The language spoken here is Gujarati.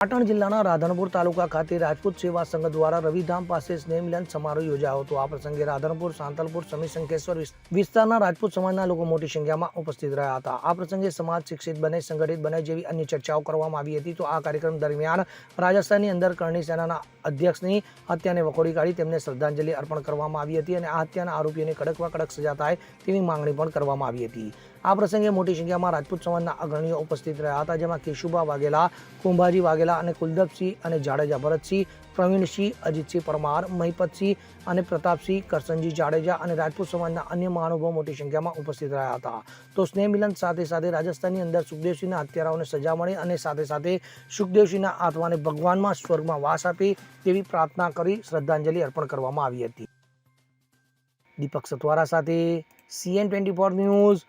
પાટણ જિલ્લાના રાધનપુર તાલુકા ખાતે રાજપૂત સેવા સંઘ દ્વારા રવિધામ પાસે સ્નેહ મિલન સમારોહ યોજાયો હતો. આ પ્રસંગે રાધનપુર, સાંતલપુર સમી શંકેશ્વર વિસ્તારના રાજપૂત સમાજના લોકો મોટી સંખ્યામાં ઉપસ્થિત રહ્યા હતા. આ પ્રસંગે સમાજ શિક્ષિત બને, સંગઠિત બને જેવી અન્ય ચર્ચાઓ કરવામાં આવી હતી. તો આ કાર્યક્રમ દરમિયાન રાજસ્થાનની અંદર કરણી સેનાના અધ્યક્ષની હત્યાને વખોડી કાઢી તેમને શ્રદ્ધાંજલિ અર્પણ કરવામાં આવી હતી અને આ હત્યાના આરોપીઓને કડકમાં કડક સજા થાય તેવી માંગણી પણ કરવામાં આવી હતી. આ પ્રસંગે મોટી સંખ્યામાં રાજપૂત સમાજના અગ્રણીઓ ઉપસ્થિત રહ્યા હતા, જેમાં કેશુભા વાઘેલા, કુંભાજી વાઘેલા અને કુલદીપસિંહ અને જાડેજા, ભરતસિંહ, પ્રવીણસિંહ, અજીતસિંહ પરમાર, મહિપતસિંહ અને પ્રતાપસિંહ, કરસનજી જાડેજા અને રાજપૂત સમાજના અન્ય મહાનુભાવો મોટી સંખ્યામાં ઉપસ્થિત રહ્યા હતા. તો સ્નેહ મિલન સાથે સાથે રાજસ્થાનની અંદર સુખદેવસિંહના હત્યારાઓને સજા મળી અને સાથે સાથે સુખદેવસિંહના આત્માને ભગવાનમાં સ્વર્ગમાં વાસ આપે તેવી પ્રાર્થના કરી શ્રદ્ધાંજલિ અર્પણ કરવામાં આવી હતી. દીપક સતવારા સાથે CN twenty four news